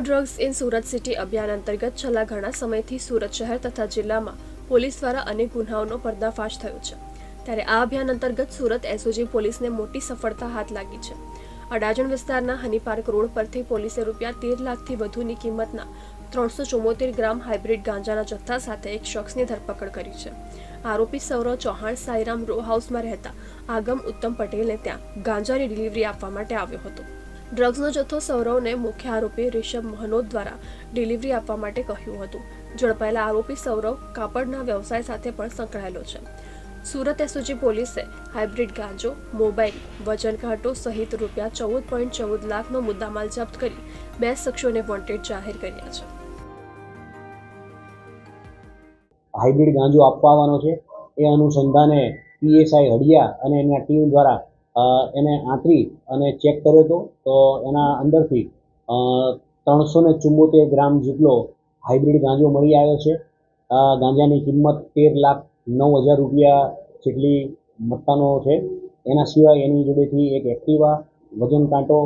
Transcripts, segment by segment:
Drugs in Surat city અભિયાન અંતર્ગત છેલ્લા ઘણા સમયથી સુરત શહેર તથા જિલ્લામાં પોલીસ દ્વારા અનેક ગુનાઓનો પર્દાફાશ થયો છે. ત્યારે આ અભિયાન અંતર્ગત સુરત એસઓજી પોલીસને મોટી સફળતા હાથ લાગી છે. અડાજણ વિસ્તારના હની પાર્ક રોડ પરથી પોલીસે રૂપિયા તેર લાખથી વધુની કિંમતના ત્રણસો ચુમ્મોતેર ગ્રામ હાઇબ્રિડ ગાંજાના જથ્થા સાથે એક શખ્સની ધરપકડ કરી છે. આરોપી સૌરવ ચૌહાણ સાઈરામ રો હાઉસમાં રહેતા આગમ ઉત્તમ પટેલને ત્યાં ગાંજાની ડિલિવરી આપવા માટે આવ્યો હતો. ડ્રગ્સનો જથ્થો સૌરવને મુખ્ય આરોપી રિષભ મહનોત દ્વારા ડિલિવરી આપવા માટે કહ્યું હતું. ઝડપાયેલા આરોપી સૌરવ કાપડના વ્યવસાય સાથે પણ સંકળાયેલો છે. સુરત એસઓજી પોલીસે હાઇબ્રિડ ગાંજો, મોબાઈલ, વજન ઘાટો સહિત રૂપિયા ચૌદ પોઈન્ટ ચૌદ લાખનો મુદ્દામાલ જપ્ત કરી બે શખ્સોને વોન્ટેડ જાહેર કર્યા છે. હાઇબ્રિડ ગાંજો આપવાનો છે. એ અનુસંધાને પીએસઆઈ હડિયા અને એના ટીમ દ્વારા એને આંતરી અને ચેક કર્યો હતો. તો એના અંદરથી ત્રણસો ને ચુમ્મોતેર ગ્રામ જેટલો હાઇબ્રિડ ગાંજો મળી આવ્યો છે. ગાંજાની કિંમત તેર લાખ નવ હજાર રૂપિયા જેટલી મત્તાનો છે. એના સિવાય એની જોડેથી એક એક્ટિવા, વજન કાંટો,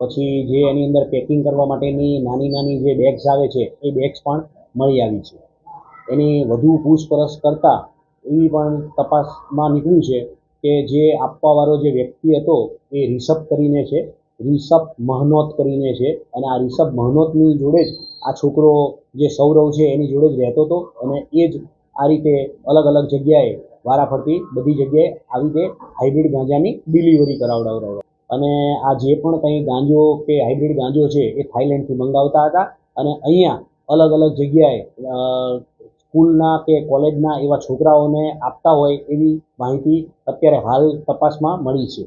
પછી જે એની અંદર પેકિંગ કરવા માટેની નાની નાની જે બેગ્સ આવે છે, એ બેગ્સ પણ મળી આવી છે. એની વધુ પૂછપરછ કરતાં એવી પણ તપાસમાં નીકળ્યું છે કે જે આપવાવાળો જે વ્યક્તિ હતો એ રિષભ કરીને છે, રિષભ મહનોત કરીને છે અને આ રિષભ મહનોતની જોડે જ આ છોકરો જે સૌરવ છે એની જોડે જ રહેતો હતો અને એ જ આ રીતે અલગ અલગ જગ્યાએ વારાફરતી બધી જગ્યાએ આવી રીતે હાઇબ્રિડ ગાંજાની ડિલિવરી કરાવડાવડાવડા અને આ જે પણ કંઈ ગાંજો કે હાઇબ્રિડ ગાંજો છે એ થાઈલેન્ડથી મંગાવતા હતા અને અહીંયા અલગ અલગ જગ્યાએ સ્કૂલના કે કોલેજના એવા છોકરાઓને આપતા હોય એવી માહિતી અત્યારે હાલ તપાસમાં મળી છે.